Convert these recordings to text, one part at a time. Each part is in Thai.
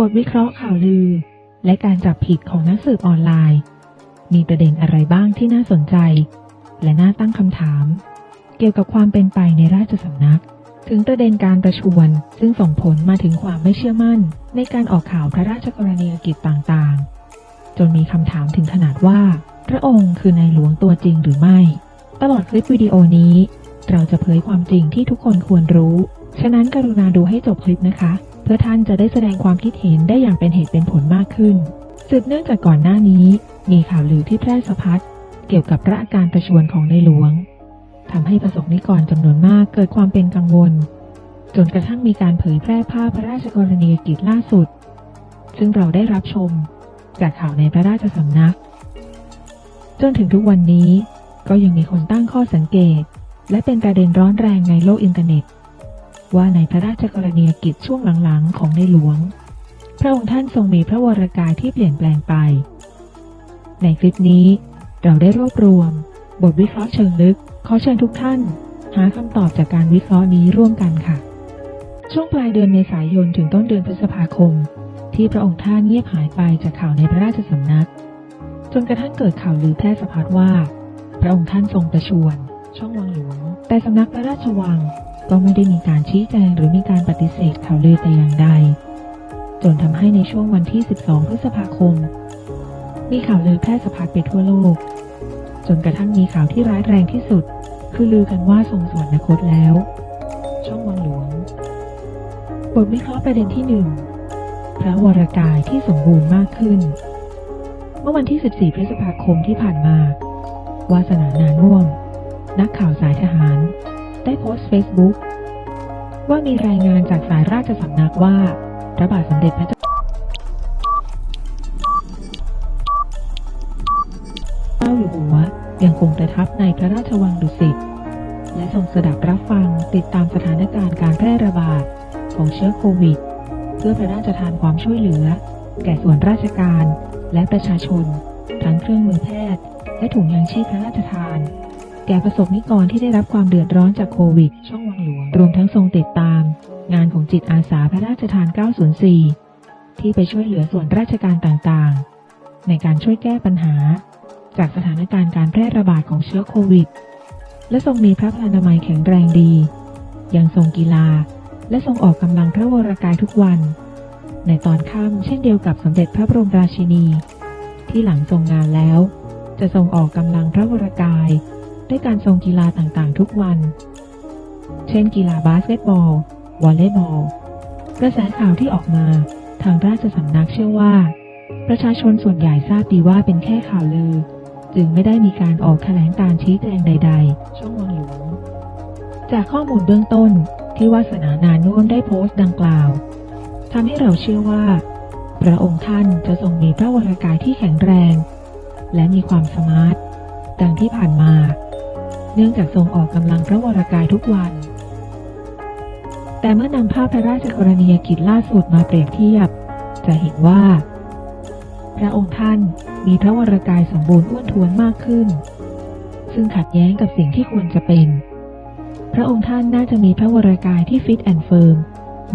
บทวิเคราะห์ข่าวลือ และการจับผิดของนักสืบออนไลน์ มีประเด็นอะไรบ้างที่น่าสนใจ และน่าตั้งคำถาม เกี่ยวกับความเป็นไปในราชสำนัก ถึงประเด็นการประชวรซึ่งส่งผลมาถึงความไม่เชื่อมั่น ในการออกข่าวพระราชกรณียกิจต่างๆ จนมีคำถามถึงขนาดว่า พระองค์คือในหลวงตัวจริงหรือไม่ ตลอดคลิปวิดีโอนี้ เราจะเผยความจริงที่ทุกคนควรรู้ ฉะนั้นกรุณาดูให้จบคลิปนะคะ เพื่อท่านจะได้แสดงความคิดเห็นได้อย่างเป็นเหตุเป็นผลมากขึ้น สืบเนื่องจากก่อนหน้านี้ มีข่าวลือที่แพร่สะพัดเกี่ยวกับพระอาการประชวรของในหลวงทำให้ประสบนิกรจำนวนมากเกิดความเป็นกังวล จนกระทั่งมีการเผยแพร่ภาพพระราชกรณียกิจล่าสุด ซึ่งเราได้รับชมจากข่าวในพระราชสำนัก จนถึงทุกวันนี้ก็ยังมีคนตั้งข้อสังเกต และเป็นประเด็นร้อนแรงในโลกอินเทอร์เน็ต ว่าในพระราชกรณียกิจช่วงหลังๆ ของในหลวง พระองค์ท่านทรงมีพระวรากายที่เปลี่ยนแปลงไป ในคลิปนี้ เราได้รวบรวม บทวิเคราะห์เชิงลึก ขอเชิญทุกท่าน หาคำตอบจากการวิเคราะห์นี้ร่วมกันค่ะ ช่วงปลายเดือนเมษายนถึงต้นเดือนพฤษภาคม ที่พระองค์ท่านเงียบหายไปจากข่าวในพระราชสำนัก จนกระทั่งเกิดข่าวลือแพร่สะพัดว่า พระองค์ท่านทรงประชวรช่องวังหลวงแต่สำนักพระราชวัง ก็ไม่ได้มีการชี้แจงหรือมีการปฏิเสธข่าวลือแต่อย่างใด จนทำให้ในช่วงวันที่ 12 พฤษภาคม มีข่าวลือแพร่สะพัดไปทั่วโลก จนกระทั่งมีข่าวที่ร้ายแรงที่สุด คือลือกันว่าทรงสวรรคตแล้ว ช่องวังหลวง บทวิเคราะห์ประเด็นที่หนึ่งพระวรากายที่สมบูรณ์มากขึ้น เมื่อวันที่ 14 พฤษภาคมที่ผ่านมา วาสนานาน่วม นักข่าวสายทหาร ได้โพสต์เฟซบุ๊กว่ามีรายงานจากสายราชสำนักว่าพระบาทสมเด็จพระเจ้าอยู่หัวยังคงประทับในพระราชวังดุสิตและทรงสดับรับฟังติดตามสถานการณ์การแพร่ระบาดของเชื้อโควิด เพื่อพระราชทานความช่วยเหลือ แก่ส่วนราชการและประชาชน ทั้งเครื่องมือแพทย์ และถุงยางชีพพระราชทาน แก่ประสบนิกรที่ได้รับความเดือดร้อนจากโควิด ช่องวังหลวง รวมทั้งทรงติดตาม งานของจิตอาสาพระราชทาน 904 ที่ไปช่วยเหลือส่วนราชการต่างๆ ในการช่วยแก้ปัญหา จากสถานการณ์การแพร่ระบาดของเชื้อโควิด และทรงมีพระพลานามัยแข็งแรงดี ยังทรงกีฬา และทรงออกกำลังพระวรากายทุกวัน ในตอนค่ำเช่นเดียวกับสมเด็จพระบรมราชินี ที่หลังทรงงานแล้ว จะทรงออกกำลังพระวรากาย ด้วยการทรงกีฬาต่างๆ ทุกวัน เช่น กีฬาบาสเกตบอล วอลเลย์บอล กระแสข่าวที่ออกมา ทางราชสำนักเชื่อว่า ประชาชนส่วนใหญ่ทราบดีว่าเป็นแค่ข่าวลือ จึงไม่ได้มีการออกแถลงการชี้แจงใด ๆ ช่องวังหลวง จากข้อมูลเบื้องต้นที่วาสนานานุ่มได้โพสต์ดังกล่าวทำให้เราเชื่อว่า พระองค์ท่านจะทรงมีพระวรากายที่แข็งแรง และมีความสมาร์ทดังที่ผ่านมา เนื่องจากทรงออกกำลังพระวรากายทุกวัน แต่เมื่อนำภาพพระราชกรณียกิจล่าสุดมาเปรียบเทียบ จะเห็นว่า พระองค์ท่านมีพระวรากายสมบูรณ์อ้วนท้วนมากขึ้น ซึ่งขัดแย้งกับสิ่งที่ควรจะเป็น พระองค์ท่านน่าจะมีพระวรากายที่ฟิตแอนด์เฟิร์ม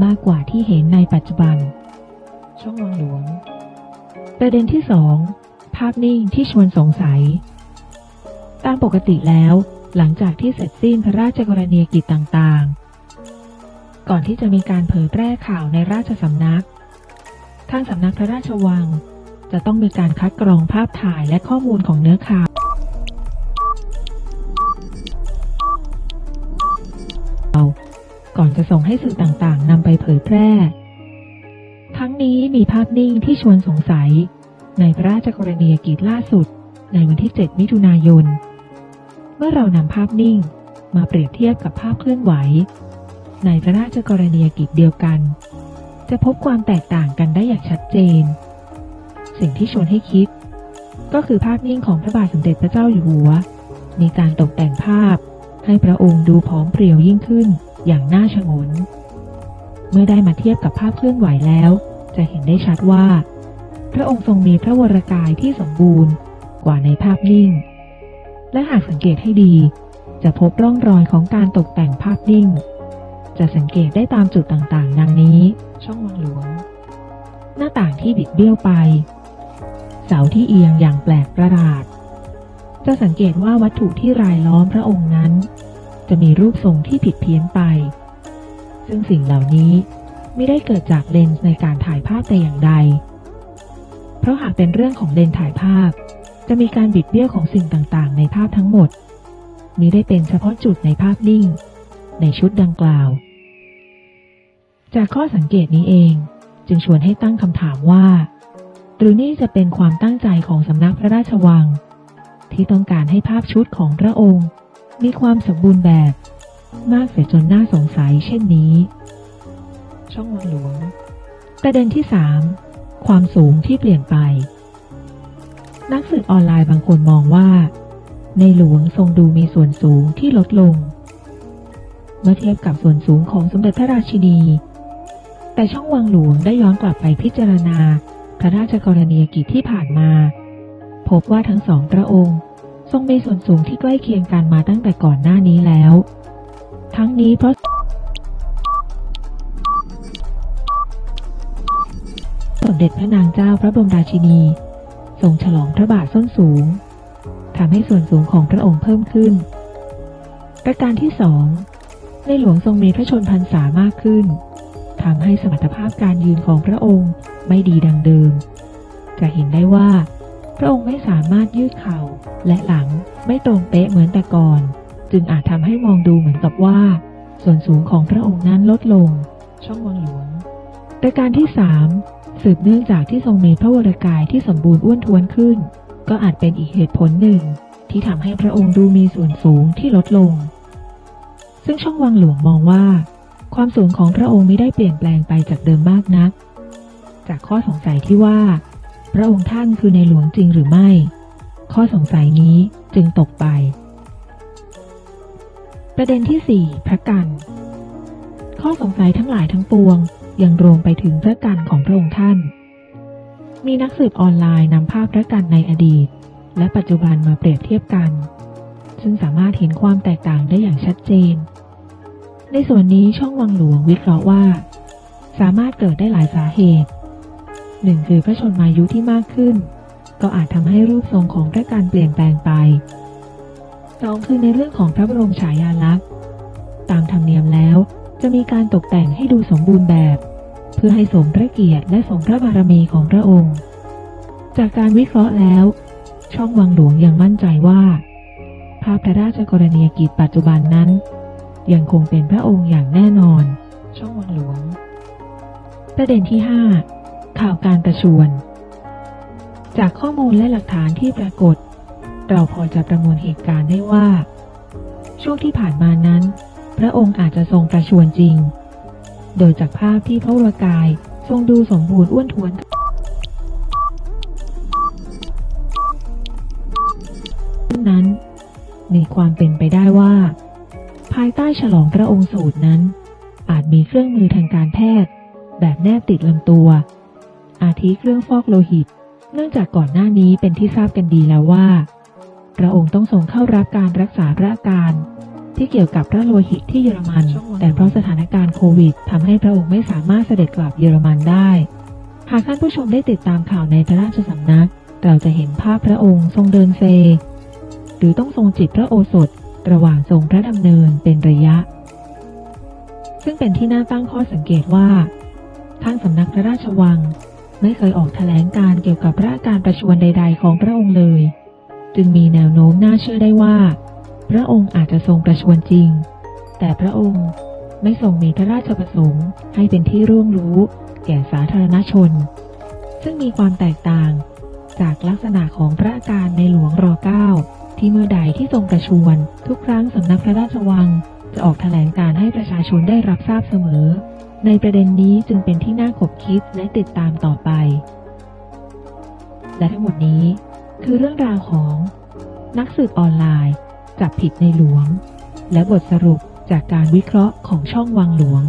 มากกว่าที่เห็นในปัจจุบัน ช่องวังหลวง ประเด็นที่สองภาพนิ่งที่ชวนสงสัย ตามปกติแล้ว หลังจากที่เสร็จสิ้นพระราชกรณียกิจต่างๆ ก่อนที่จะมีการเผยแพร่ข่าวในราชสำนัก ทางสำนักพระราชวัง จะต้องมีการคัดกรองภาพถ่ายและข้อมูลของเนื้อข่าว ก่อนจะส่งให้สื่อต่างๆนำไปเผยแพร่ ทั้งนี้มีภาพนิ่งที่ชวนสงสัย ในพระราชกรณียกิจล่าสุด ในวันที่ 7 มิถุนายน เมื่อเรานำภาพนิ่งมาเปรียบเทียบกับภาพเคลื่อนไหว ในพระราชกรณียกิจเดียวกัน จะพบความแตกต่างกันได้อย่างชัดเจน สิ่งที่ชวนให้คิด ก็คือภาพนิ่งของพระบาทสมเด็จพระเจ้าอยู่หัว มีการตกแต่งภาพให้พระองค์ดูผอมเพรียวยิ่งขึ้นอย่างน่าชงน เมื่อได้มาเทียบกับภาพเคลื่อนไหวแล้ว จะเห็นได้ชัดว่า พระองค์ทรงมีพระวรกายที่สมบูรณ์กว่าในภาพนิ่ง และหากสังเกตให้ดี จะพบร่องรอยของการตกแต่งภาพนิ่ง จะสังเกตได้ตามจุดต่างๆ ดังนี้ ช่องวังหลวง หน้าต่างที่บิดเบี้ยวไป เสาที่เอียงอย่างแปลกประหลาด จะสังเกตว่าวัตถุที่รายล้อมพระองค์นั้น จะมีรูปทรงที่ผิดเพี้ยนไป ซึ่งสิ่งเหล่านี้ไม่ได้เกิดจากเลนส์ในการถ่ายภาพแต่อย่างใด เพราะหากเป็นเรื่องของเลนส์ถ่ายภาพ จะมีการบิดเบี้ยวของสิ่งต่างๆ ในภาพทั้งหมดนี้ได้เป็นเฉพาะจุดในภาพนิ่ง ในชุดดังกล่าว จากข้อสังเกตนี้เอง จึงชวนให้ตั้งคำถามว่า หรือนี่จะเป็นความตั้งใจของสำนักพระราชวัง ที่ต้องการให้ภาพชุดของพระองค์ มีความสมบูรณ์แบบ มากเสียจนน่าสงสัยเช่นนี้ ช่องวังหลวงประเด็นที่ 3 ความสูงที่เปลี่ยนไป นักสืบออนไลน์บางคนมองว่า ในหลวงทรงดูมีส่วนสูงที่ลดลง เมื่อเทียบกับส่วนสูงของสมเด็จพระราชินี แต่ช่องวังหลวงได้ย้อนกลับไปพิจารณาพระราชกรณียกิจที่ผ่านมา พบว่าทั้งสองพระองค์ ทรงมีส่วนสูงที่ใกล้เคียงกันมาตั้งแต่ก่อนหน้านี้แล้ว ทั้งนี้เพราะสมเด็จพระนางเจ้าพระบรมราชินี ทรงฉลองพระบาทส้นสูงทำให้ส่วนสูงของพระองค์เพิ่มขึ้น ประการที่สอง ในหลวงทรงมีพระชนพรรษามากขึ้น ทำให้สมรรถภาพการยืนของพระองค์ไม่ดีดังเดิม จะเห็นได้ว่า พระองค์ไม่สามารถยืดเข่าและหลังไม่ตรงเป๊ะเหมือนแต่ก่อน จึงอาจทำให้มองดูเหมือนกับว่า ส่วนสูงของพระองค์นั้นลดลง ช่องวังหลวง ประการที่สามสืบเนื่องจากที่ทรงมีพระวรากายที่สมบูรณ์อ้วนท้วนขึ้น ก็อาจเป็นอีกเหตุผลหนึ่ง ที่ทำให้พระองค์ดูมีส่วนสูงที่ลดลง ซึ่งช่องวังหลวงมองว่า ความสูงของพระองค์ไม่ได้เปลี่ยนแปลงไปจากเดิมมากนัก จากข้อสงสัยที่ว่า พระองค์ท่านคือในหลวงจริงหรือไม่ ข้อสงสัยนี้จึงตกไป ประเด็นที่ 4 พระกัน ข้อสงสัยทั้งหลายทั้งปวง ยังรวมไปถึงพระกันของพระองค์ท่าน มีนักสืบออนไลน์นำภาพพระกันในอดีต และปัจจุบันมาเปรียบเทียบกัน ซึ่งสามารถเห็นความแตกต่างได้อย่างชัดเจน ในส่วนนี้ช่องวังหลวงวิเคราะห์ว่า สามารถเกิดได้หลายสาเหตุหนึ่งคือพระชนมายุที่มากขึ้น ก็อาจทำให้รูปทรงของพระกันเปลี่ยนแปลงไปสองคือในเรื่องของพระบรมฉายาลักษณ์ ตามธรรมเนียมแล้ว จะมีการตกแต่งให้ดูสมบูรณ์แบบ เพื่อให้สมพระเกียรติและสมพระบารมีของพระองค์ จากการวิเคราะห์แล้ว ช่องวังหลวงยังมั่นใจว่า ภาพพระราชกรณียกิจปัจจุบันนั้น ยังคงเป็นพระองค์อย่างแน่นอน ช่องวังหลวง ประเด็นที่ 5 ข่าวการประชวรจากข้อมูลและหลักฐานที่ปรากฏ เราพอจะประมวลเหตุการณ์ได้ว่า ช่วงที่ผ่านมานั้น พระองค์อาจจะทรงประชวรจริง โดยจากภาพที่พระวรกายทรงดูสมบูรณ์อ้วนท้วนนั้น มีความเป็นไปได้ว่า ภายใต้ฉลองพระองค์สูตรนั้น อาจมีเครื่องมือทางการแพทย์ แบบแนบติดลำตัว อาทิเครื่องฟอกโลหิต เนื่องจากก่อนหน้านี้เป็นที่ทราบกันดีแล้วว่า พระองค์ต้องส่งเข้ารับการรักษาพระอาการ ที่เกี่ยวกับพระโลหิตที่เยอรมัน แต่เพราะสถานการณ์โควิดทำให้พระองค์ไม่สามารถเสด็จกลับเยอรมันได้ หากท่านผู้ชมได้ติดตามข่าวในพระราชสำนัก เราจะเห็นภาพพระองค์ทรงเดินเซ หรือต้องทรงจิตพระโอสถ ระหว่างทรงพระดำเนินเป็นระยะ ซึ่งเป็นที่น่าตั้งข้อสังเกตว่าท่านสำนักพระราชวัง ไม่เคยออกแถลงการเกี่ยวกับพระการประชวรใด ๆ ของพระองค์เลย จึงมีแนวโน้มน่าเชื่อได้ว่า พระองค์อาจจะทรงประชวรจริง แต่พระองค์ไม่ทรงมีพระราชประสงค์ให้เป็นที่ร่วงรู้แก่สาธารณชน ซึ่งมีความแตกต่างจากลักษณะของพระอาการในหลวงร9ที่เมื่อใดที่ทรงประชวรทุกครั้งสำนักพระราชวัง จะออกแถลงการให้ประชาชนได้รับทราบเสมอ ในประเด็นนี้จึงเป็นที่น่าขบคิดและติดตามต่อไป และทั้งหมดนี้คือเรื่องราวของนักสืบออนไลน์ จับผิดในหลวง และบทสรุปจากการวิเคราะห์ของช่องวังหลวง